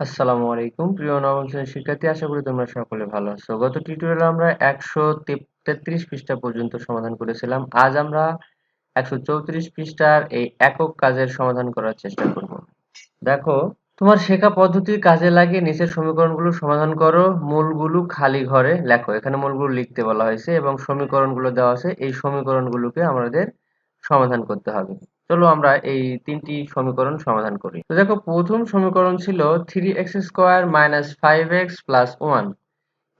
আসসালামু আলাইকুম। প্রিয় নবম শ্রেণির শিক্ষার্থী, আশা করি তোমরা সকলে ভালো আছো। গত টিউটোরিয়ালে আমরা একশো তেত্রিশ পৃষ্ঠা পর্যন্ত সমাধান করেছিলাম। আজ আমরা একশো চৌত্রিশ পৃষ্ঠার এই একক কাজের সমাধান করার চেষ্টা করব। দেখো, তোমার শেখা পদ্ধতি কাজে লাগিয়ে নিচের সমীকরণগুলো সমাধান করো। মূলগুলো খালি ঘরে লেখো। এখানে মূলগুলো লিখতে বলা হয়েছে এবং সমীকরণগুলো দেওয়া আছে। এই সমীকরণগুলোকে আমাদের সমাধান করতে হবে। চলো আমরা এই তিনটি সমীকরণ সমাধান করি। তো দেখো, প্রথম সমীকরণ ছিল three X square minus five X plus one.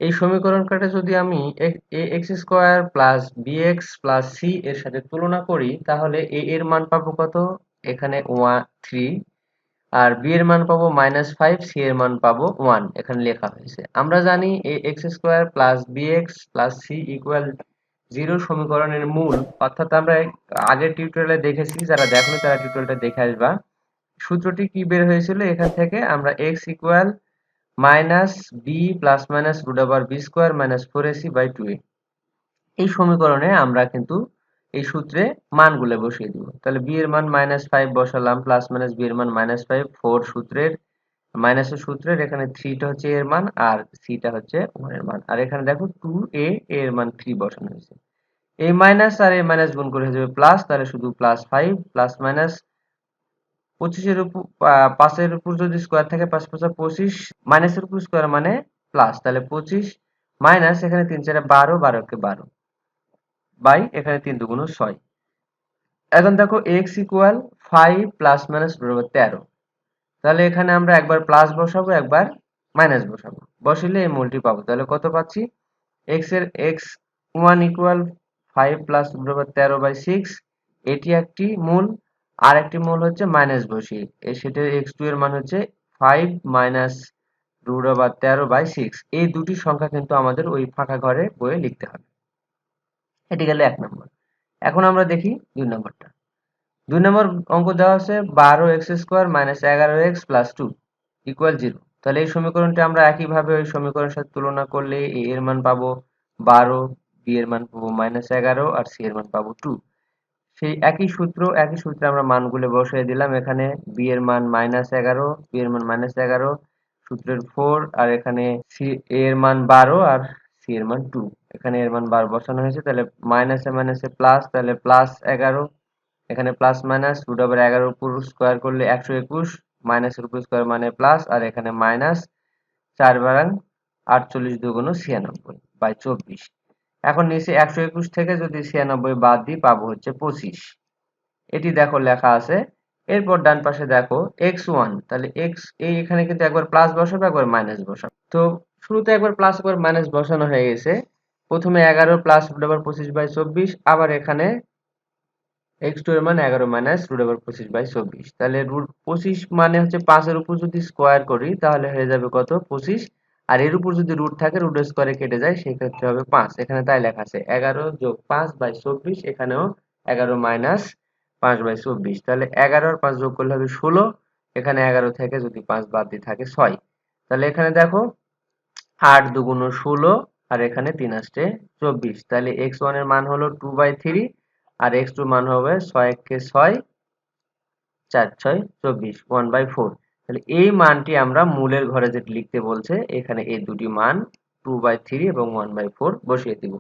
এই সমীকরণটাকে যদি আমি A X square plus B X plus C এর সাথে তুলনা করি, তাহলে এ এর মান পাবো কত? এখানে ওয়ান থ্রি। আর বি এর মান পাবো মাইনাস ফাইভ, সি এর মান পাবো ওয়ান, এখানে লেখা হয়েছে। আমরা জানি A X square plus B X plus C equal zero সমীকরণের মূল, অর্থাৎ আমরা আগের টিউটোরিয়ালে দেখেছি, যারা দেখো তারা টিউটোরিয়ালটা দেখে আসবা। সূত্রটি কি বের হয়েছিল? এখান থেকে আমরা X equal minus B plus minus root over B square minus four AC by two A এই সমীকরণে আমরা কিন্তু এই সূত্রে মানগুলো বসিয়ে দিব। তাহলে বি এর মান মাইনাস ফাইভ বসালাম প্লাস মাইনাস বি এর মান মাইনাস ফাইভ ফোর সূত্রের মাইনাসের সূত্রের, এখানে থ্রিটা হচ্ছে এর মান, আর সিটা হচ্ছে ওয়ানের মান। আর এখানে দেখো টু এ এর মান থ্রি বসানো হয়েছে। এই মাইনাস আর এই মাইনাস গুণ করে হয়ে প্লাস তাহলে শুধু প্লাস ফাইভ প্লাস মাইনাস পঁচিশের উপর পাঁচের উপর যদি স্কোয়ার থাকে পাঁচ পাঁচা পঁচিশ মাইনাসের উপর স্কোয়ার মানে প্লাস তাহলে পঁচিশ মাইনাস এখানে তিন চারে বারো, বারোকে বারো বাই এখানে তিন দুগুণ ছয়। এখন দেখো x equal five plus minus বরাবর তেরো। তাহলে এখানে আমরা একবার প্লাস বসাবো, একবার মাইনাস বসাবো। বসিলে এই মূলটি পাবো। তাহলে কত পাচ্ছি? এক্সের x one equal five plus বরাবর তেরো বাই সিক্স এটি একটি মূল আর একটি মূল হচ্ছে মাইনাস বসিয়ে। সেটা এক্স টু এর মান হচ্ছে ফাইভ মাইনাস রুট ওভার তেরো বাই সিক্স এই দুটি সংখ্যা কিন্তু আমাদের ওই ফাঁকা ঘরে বইয়ে লিখতে হবে। এটি গেল এক নম্বর। এখন আমরা দেখি দুই নম্বরটা। দুই নম্বর অঙ্ক দেওয়া আছে বারো এক্স স্কোয়ার মাইনাস এগারো x plus two equal zero তাহলে এই সমীকরণটি আমরা একইভাবে ওই সমীকরণের সাথে তুলনা করলে এর মান পাবো বারো বি এর মান পাবো মাইনাস এগারো আর সি এর মান পাবো টু সেই একই সূত্র, একই সূত্রে আমরা মানগুলো বসিয়ে দিলাম। এখানে বি এর মান মাইনাস এগারো বি এর মান মাইনাস এগারো, সূত্রের ফোর আর এখানে সি এর মান বারো আর সি এর মান টু এখানে এর মান বারো বসানো হয়েছে, তাহলে মাইনাসে মাইনাসে প্লাস তাহলে প্লাস এগারো। এখানে প্লাস মাইনাস রুট ওভার এগারো উপর স্কোয়ার করলে একশো একুশ মাইনাসের উপর স্কোয়ার মানে প্লাস আর এখানে মাইনাস চার বারাং আটচল্লিশ দুগুণ ছিয়ানব্বই বাই চব্বিশ। এখন নিচে একশো একুশ থেকে যদি ছিয়ানব্বই বাদ দিই, পাবো হচ্ছে পঁচিশ। এটি দেখো লেখা আছে। এরপর ডান পাশে দেখো এক্স ওয়ান, তাহলে এক্স, এই এখানে কিন্তু একবার প্লাস বসাবো, একবার মাইনাস বসাবো। তো শুরুতে একবার প্লাস, একবার মাইনাস বসানো হয়ে গেছে। প্রথমে এগারো প্লাস রুট ওভার পঁচিশ বাই চব্বিশ, আবার এখানে এক্স টু এর মান এগারো মাইনাস রুট ওভার পঁচিশ বাই চব্বিশ। তাহলে রুট পঁচিশ মানে হচ্ছে পাঁচের উপর যদি স্কোয়ার করি, তাহলে হয়ে যাবে কত? পঁচিশ। আর এর উপর যদি রুট থাকে রুট স্কোয়ারে কেটে যায় সেই ক্ষেত্রে হবে পাঁচ। এখানে তাই লেখা আছে, এগারো যোগ পাঁচ বাই চব্বিশ, এখানেও এগারো মাইনাস পাঁচ বাই চব্বিশ। তাহলে এগারো আর পাঁচ যোগ করলে হবে ষোলো, এখানে এগারো থেকে যদি পাঁচ বাদ দিয়ে থাকে ছয়। তাহলে এখানে দেখো, আট দুগুণ ষোলো, আর এখানে তিন আসছে চব্বিশ। তাহলে এক্স ওয়ানের মান হলো টু বাই থ্রি আর এক্স টু মান হবে ছয় কে ছয়, চার ছয় চব্বিশ ওয়ান বাই ফোর তাহলে এই মানটি আমরা মূলের ঘরে যেটি লিখতে বলছে, এখানে এই দুটি মান টু বাই থ্রি এবং ওয়ান বাই ফোর বসিয়ে দিব।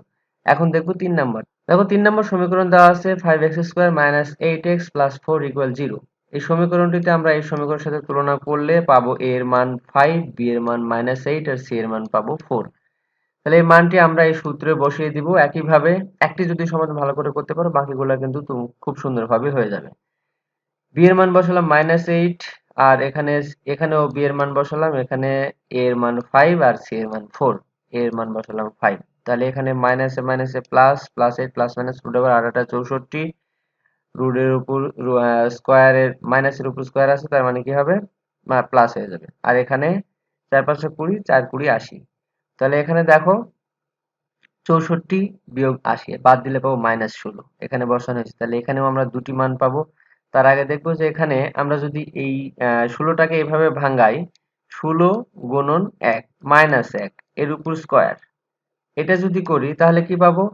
এখন দেখব তিন নম্বর। দেখো তিন নম্বর সমীকরণ দেওয়া আছে five x square minus eight x plus four equal zero এই সমীকরণটিতে আমরা এই সমীকরণের সাথে তুলনা করলে পাবো এ এর মান ফাইভ বি এর মান মাইনাস এইট আর সি এর মান পাবো ফোর তাহলে এই মানটি আমরা এই সূত্রে বসিয়ে দিব। একইভাবে একটি যদি সমাধান ভালো করে করতে পারো, বাকিগুলো কিন্তু খুব সুন্দরভাবে হয়ে যাবে। বি এর মান বসালাম মাইনাস এইট আর এখানে এখানেও বি এর মান বসালাম, এখানে এ এর মান ফাইভ আর সি এর মান ফোর এর মান বসালাম ফাইভ তাহলে এখানে মাইনাসে মাইনাসে plus plus eight plus minus root over আঠাটা চৌষট্টি রুটের উপর স্কোয়ারের মাইনাসের উপর স্কোয়ার আছে, তার মানে কি হবে? প্লাস হয়ে যাবে। আর এখানে চার পাঁচশো কুড়ি, চার কুড়ি আশি। তাহলে এখানে দেখো, চৌষট্টি বিয়োগ আশি, বাদ দিলে পাবো মাইনাস ষোলো। এখানে বসানো হয়েছে। তাহলে এখানেও আমরা দুটি মান পাবো। তার আগে দেখব যে এখানে আমরা যদি এই ষোলোটাকে এভাবে ভাঙ্গাই ষোলো গুণন এক মাইনাস এক, এর উপর স্কোয়ার এটা যদি করি, তাহলে কি পাবো?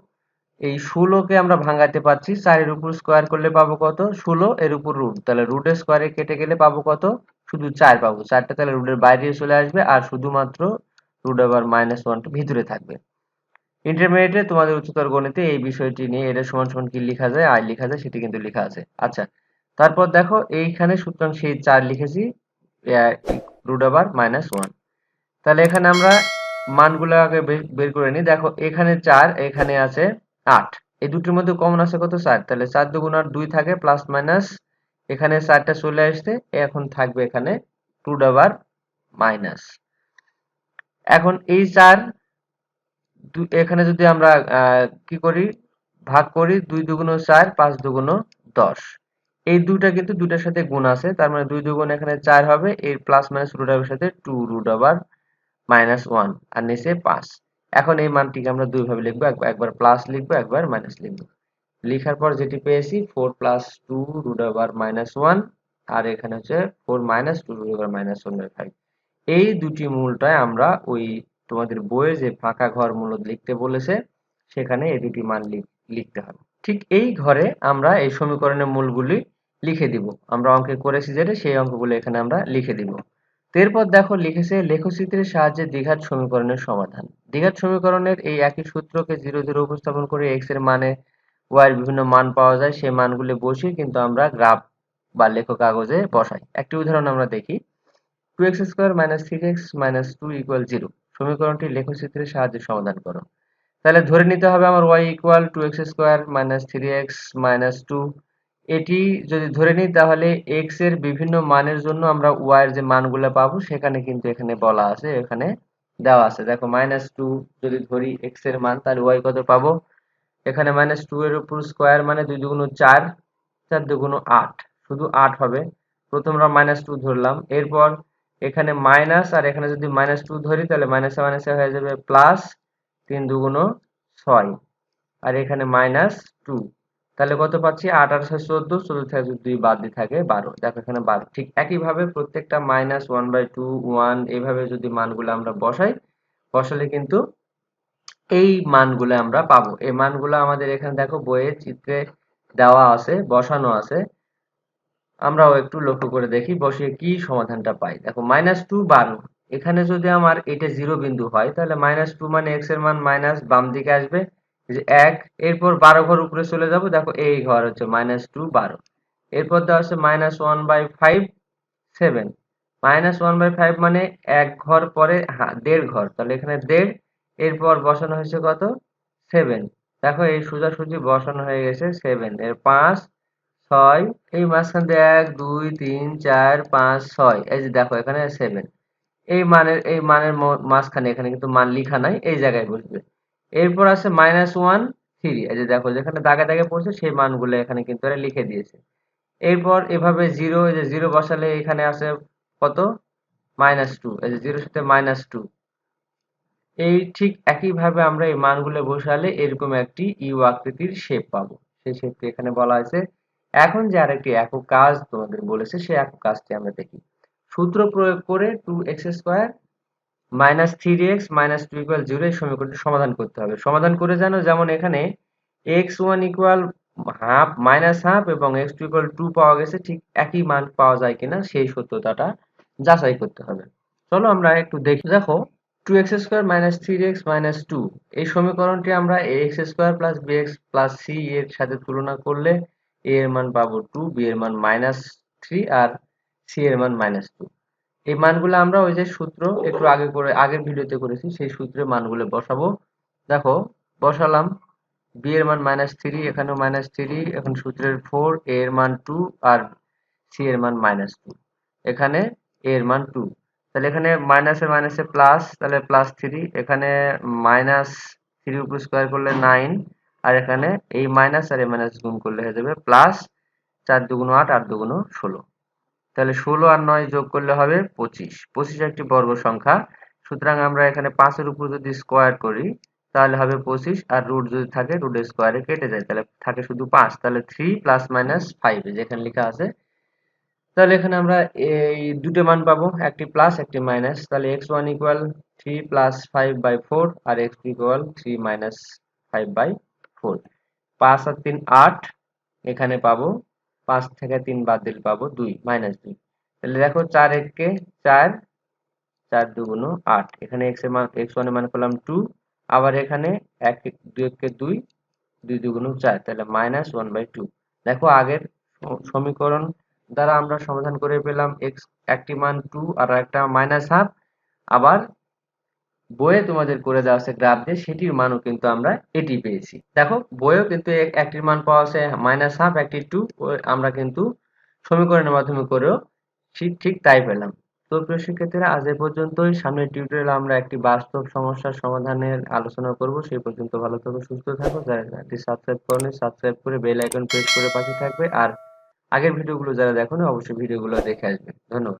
এই ষোলোকে আমরা ভাঙাতে পারছি, চারের উপর স্কোয়ার করলে পাবো কত? ষোলো এর উপর রুট তাহলে রুটের স্কোয়ারে কেটে গেলে পাবো কত? শুধু চার পাবো। চারটা তাহলে রুটের বাইরে চলে আসবে, আর শুধুমাত্র রুট ওভার মাইনাস ওয়ানটা ভিতরে থাকবে। ইন্টারমিডিয়েটে তোমাদের উচ্চতর গণিতে এই বিষয়টি নিয়ে এটা সমান সমান কি লেখা যায়? আই লেখা যায়, সেটি কিন্তু লেখা আছে। আচ্ছা তারপর দেখো এইখানে সুতরাং সেই চার লিখেছি রুট ওভার মাইনাস ওয়ান তাহলে এখানে আমরা মানগুলো আগে বের করে নিই। দেখো এখানে চার, এখানে আছে আট। এই দুটির মধ্যে কমন আছে কত? চার। তাহলে চার দুগুণ আর দুই থাকে প্লাস মাইনাস এখানে চারটা চলে আসছে এখন থাকবে এখানে টু ডাবার মাইনাস এখন এই চার এখানে যদি আমরা কি করি? ভাগ করি, দুই দুগুণ চার, পাঁচ দুগুণ দশ। এই দুটা কিন্তু দুটার সাথে গুণ আছে, তার মানে দুই দুগুণ এখানে চার হবে, এর প্লাস মাইনাস রুট ওভার সাথে two root over minus one আর নিচে পাঁচ। এখন এই মানটিকে আমরা দুইভাবে লিখব একবার প্লাস লিখব, একবার মাইনাস লিখব। লিখার পর যেটি পেয়েছি four plus two root over minus one আর এখানে হচ্ছে four minus two root over minus one by five এই দুটি মূলটায় আমরা ওই তোমাদের বইয়ে যে ফাঁকা ঘর মূল লিখতে বলেছে, সেখানে এই দুটি মান লিখতে হবে। ঠিক এই ঘরে আমরা এই সমীকরণের মূলগুলি লিখে দিব। আমরা অঙ্কে করেছি যেটা, সেই অঙ্কগুলো এখানে আমরা লিখে দিব। এরপর দেখো লিখেছে, লেখচিত্রের সাহায্যে দ্বিঘাত সমীকরণের সমাধান। দ্বিঘাত সমীকরণের এই একই সূত্রকে জিরো জিরো উপস্থাপন করে এক্সের মানে ওয়াই বিভিন্ন মান পাওয়া যায়, সেই মানগুলি বসিয়ে কিন্তু আমরা গ্রাফ বা লেখ কাগজে বসাই। একটি উদাহরণ আমরা দেখি। Two x square minus three x minus two equal zero সমীকরণটি লেখচিত্রের সাহায্যে সমাধান করো। তাহলে ধরে নিতে হবে আমার y equal two x square minus three x minus two এটি যদি ধরে নিই, তাহলে এক্সের বিভিন্ন মানের জন্য আমরা ওয়াই এর যে মানগুলো পাবো, সেখানে কিন্তু এখানে বলা আছে, এখানে দেওয়া আছে। দেখো মাইনাস টু যদি ধরি এক্সের মান, তাহলে ওয়াই কত পাবো? এখানে মাইনাস টু এর উপর স্কোয়ার মানে দুই দুগুণ চার চার দুগুণ আট। শুধু আট হবে। প্রথম আমরা মাইনাস টু ধরলাম। এরপর এখানে মাইনাস আর এখানে যদি মাইনাস টু ধরি, তাহলে মাইনাসে মাইনাসে হয়ে যাবে প্লাস তিন দুগুণ ছয়। আর এখানে মাইনাস টু তাহলে কত পাচ্ছি? আট আর চোদ্দ চোদ্দ থেকে দুই বাদ দিয়ে থাকে বারো। দেখো এখানে বারো। ঠিক একইভাবে প্রত্যেকটা minus one by two one এইভাবে যদি মানগুলো আমরা বসাই, বসালে কিন্তু এই মানগুলো আমরা পাবো। এই মানগুলো আমাদের এখানে দেখো বইয়ের চিত্রে দেওয়া আছে, বসানো আছে। আমরাও একটু লক্ষ্য করে দেখি, বসিয়ে কি সমাধানটা পাই। দেখো মাইনাস টু বারো। এখানে যদি আমার এটা জিরো বিন্দু হয়, তাহলে মাইনাস টু মানে এক্সের মান মাইনাস বাম দিকে আসবে। এক, এরপর বারো ঘর উপরে চলে যাব। দেখো এই ঘর হচ্ছে মাইনাস টু বারো। এরপর দেওয়া হচ্ছে minus one by five seven minus one by five মানে এক ঘর পরে হ্যাঁ দেড় ঘর। তাহলে এখানে দেড়, এরপর বসানো হয়েছে কত? সেভেন দেখো এই সোজাসুজি বসানো হয়ে গেছে সেভেন এর পাঁচ, ছয়, এই মাঝখান দিয়ে এক, দুই, তিন, চার, পাঁচ, ছয়। এই যে দেখো এখানে সেভেন এই মানের এই মানের মাঝখানে এখানে কিন্তু মান লিখা নাই, এই জায়গায় বসবে। এরপর আছে মাইনাস ওয়ান থ্রি এই যে দেখো যেখানে দাগে দাগে পড়ছে সেই মানগুলো এখানে কিন্তু এরা লিখে দিয়েছে। এরপর এভাবে জিরো এই যে জিরো বসালে এখানে আছে কত? মাইনাস টু এই যে জিরোর সাথে মাইনাস টু এই ঠিক একইভাবে আমরা এই মানগুলো বসালে এরকম একটি ইউ আকৃতির শেপ পাবো। সেই শেপটি এখানে বলা হয়েছে। এখন যে আরেকটি একক কাজ তোমাদের বলেছে, সেই একক কাজটি আমরা দেখি। সূত্র প্রয়োগ করে two x square minus three x minus two equal zero এই সমীকরণটি সমাধান করতে হবে। সমাধান করে জানো যেমন এখানে x one equal half minus half এবং এক্স টু ইকুয়াল টু পাওয়া গেছে, ঠিক একই মান পাওয়া যায় কিনা সেই সত্যতাটা যাচাই করতে হবে। চলো আমরা একটু দেখি। দেখো, two x square minus three x minus two, এই সমীকরণটি আমরা x square plus b x plus c এর সাথে তুলনা করলে এ এর মান পাবো টু, বি এর মান মাইনাস থ্রি আর সি এর মান মাইনাস টু। এই মানগুলো আমরা ওই যে সূত্র একটু আগে করে, আগের ভিডিওতে করেছি, সেই সূত্রে মানগুলো বসাবো। দেখো, বসালাম বি এর মান মাইনাস থ্রি এখানেও মাইনাস থ্রি এখন সূত্রের ফোর এ এর মান টু আর সি এর মান মাইনাস টু এখানে এ এর মান টু তাহলে এখানে মাইনাসে মাইনাসে প্লাস তাহলে প্লাস থ্রি এখানে মাইনাস থ্রি উপর স্কোয়ার করলে নাইন আর এখানে এই মাইনাস আর এ মাইনাস গুণ করলে হয়ে যাবে প্লাস চার দুগুণ আট আট দুগুণ ষোলো। তাহলে ষোলো আর নয় যোগ করলে হবে পঁচিশ। পঁচিশ একটি বর্গ সংখ্যা। সুতরাং আমরা এখানে পাঁচের উপর যদি স্কোয়ার করি, তাহলে হবে পঁচিশ আর রুট যদি থাকে রুটের স্কোয়ারে কেটে যায়। তাহলে থাকে শুধু পাঁচ, তাহলে থ্রি প্লাস মাইনাস ফাইভ যেখানে লেখা আছে। তাহলে এখানে আমরা এই দুটো মান পাবো, একটি প্লাস একটি মাইনাস তাহলে x one equal three plus five by four R x two equal three minus five by four পাঁচ আর তিন আট এখানে পাবো। পাঁচ থেকে তিন বাদ দিলে পাবো, দুই মাইনাস দুই। তাহলে দেখো চার এককে চার চার দুগুণ আট। এখানে এক্সের মান এক্স ওয়ানের মান করলাম টু আবার এখানে এক, দুই এককে দুই দুই দুগুণ চার, তাহলে মাইনাস ওয়ান বাই টু দেখো আগের সমীকরণ দ্বারা আমরা সমাধান করে পেলাম এক্স একটি মান টু আর একটা মাইনাস হাফ আবার বইয়ে তোমাদের করে দেওয়া আছে গ্রাফ দিয়ে, সেটির মানও কিন্তু আমরা এটি পেয়েছি। দেখো, বইয়েও কিন্তু এক- একটির মান পাওয়া আছে মাইনাস হাফ একটি টু আমরা কিন্তু সমীকরণের মাধ্যমে করেও ঠিক তাই পেলাম। তো প্রিয় শিক্ষার্থীরা, আজ এ পর্যন্তই। সামনের টিউটোরিয়ালে আমরা একটি বাস্তব সমস্যার সমাধানের আলোচনা করব। সেই পর্যন্ত ভালো থাকো, সুস্থ থাকো। যারা চ্যানেলটি সাবস্ক্রাইব করেনি সাবস্ক্রাইব করে বেল আইকন প্রেস করে পাশে থাকবে। আর আগের ভিডিওগুলো যারা দেখোনি, অবশ্যই ভিডিওগুলো দেখে আসবে। ধন্যবাদ।